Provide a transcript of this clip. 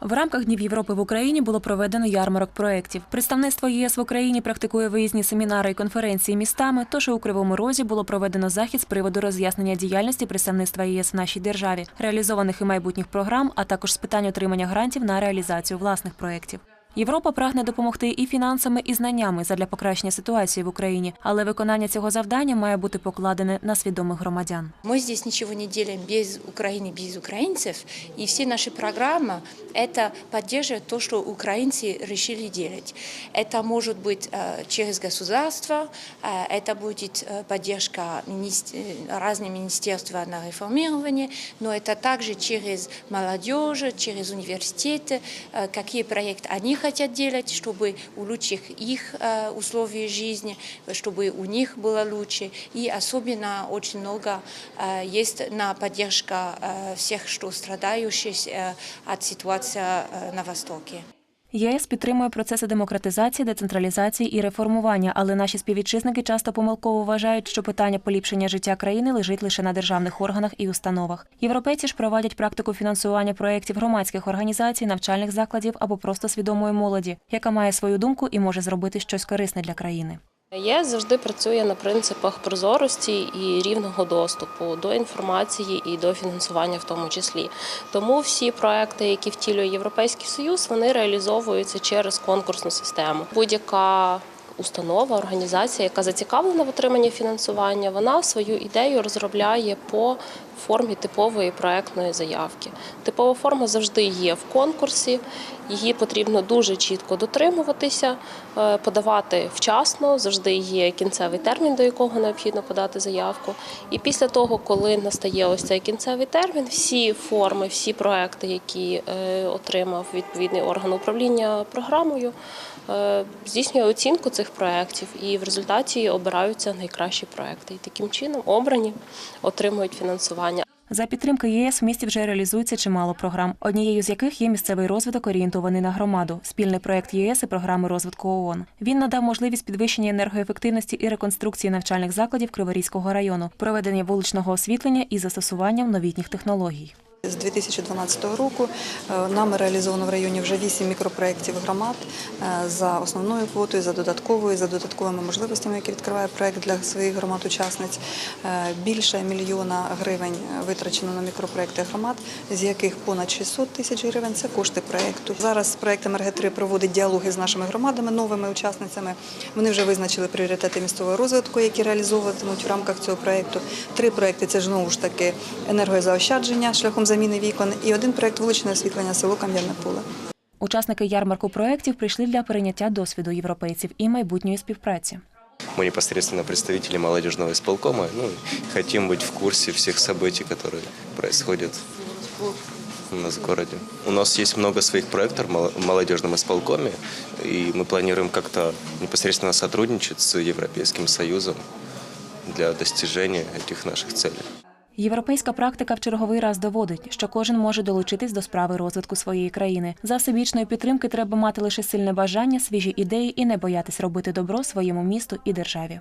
В рамках Днів Європи в Україні було проведено ярмарок проєктів. Представництво ЄС в Україні практикує виїзні семінари і конференції містами. Тож у Кривому Розі було проведено захід з приводу роз'яснення діяльності представництва ЄС в нашій державі, реалізованих і майбутніх програм, а також з питань отримання грантів на реалізацію власних проєктів. Європа прагне допомогти і фінансами, і знаннями задля покращення ситуації в Україні, але виконання цього завдання має бути покладене на свідомих громадян. Мы здесь ничего не делаем без Украины, без украинцев. И все наши программы – это поддерживает то, что украинцы решили делать. Это может быть э, через государство, э, это будет э, поддержка министр- э, разных министерств на реформирование, но это также через молодежь, через университеты, э, какие проекты они хотят делать, чтобы улучшить их э, условия жизни, чтобы у них было лучше. И особенно очень много э, есть на поддержка э, всех, что страдающих э, от ситуации э, на Востоке. ЄС підтримує процеси демократизації, децентралізації і реформування, але наші співвітчизники часто помилково вважають, що питання поліпшення життя країни лежить лише на державних органах і установах. Європейці ж проводять практику фінансування проєктів громадських організацій, навчальних закладів або просто свідомої молоді, яка має свою думку і може зробити щось корисне для країни. ЄС завжди працює на принципах прозорості і рівного доступу до інформації і до фінансування в тому числі. Тому всі проекти, які втілює Європейський Союз, вони реалізовуються через конкурсну систему. Будь-яка установа, організація, яка зацікавлена в отриманні фінансування, вона свою ідею розробляє по формі типової проектної заявки. Типова форма завжди є в конкурсі. Її потрібно дуже чітко дотримуватися, е, подавати вчасно. Завжди є кінцевий термін, до якого необхідно подати заявку. І після того, коли настає ось цей кінцевий термін, всі форми, всі проекти, які е, отримав відповідний орган управління програмою, е, здійснює оцінку цих проєктів, і в результаті обираються найкращі проекти. І таким чином обрані отримують фінансування. За підтримки ЄС в місті вже реалізується чимало програм, однією з яких є місцевий розвиток, орієнтований на громаду, спільний проект ЄС і програми розвитку ООН. Він надав можливість підвищення енергоефективності і реконструкції навчальних закладів Криворізького району, проведення вуличного освітлення і застосуванням новітніх технологій. З 2012 року е, нами реалізовано в районі вже 8 мікропроєктів громад е, за основною квотою, за додатковою, за додатковими можливостями, які відкриває проєкт для своїх громад-учасниць. Е, Більше мільйона гривень витрачено на мікропроєкти громад, з яких понад 600 тисяч гривень це кошти проєкту. Зараз проєкт МРГ-3 проводить діалоги з нашими громадами, новими учасницями. Вони вже визначили пріоритети місцевого розвитку, які реалізовуватимуть в рамках цього проєкту. Три проєкти це знову ж таки енергозаощадження шляхом заміни вікон і один проєкт вуличне освітлення село Кам'яне поле. Учасники ярмарку проєктів прийшли для перейняття досвіду європейців і майбутньої співпраці. Мы непосредственно представители молодежного исполкома, ну, и хотим быть в курсе всех событий, которые происходят у нас в городе. У нас есть много своих проектов в мол- молодежном исполкоме, и мы планируем как-то непосредственно сотрудничать с Европейским Союзом для достижения этих наших целей. Європейська практика в черговий раз доводить, що кожен може долучитись до справи розвитку своєї країни. За всебічної підтримки треба мати лише сильне бажання, свіжі ідеї і не боятись робити добро своєму місту і державі.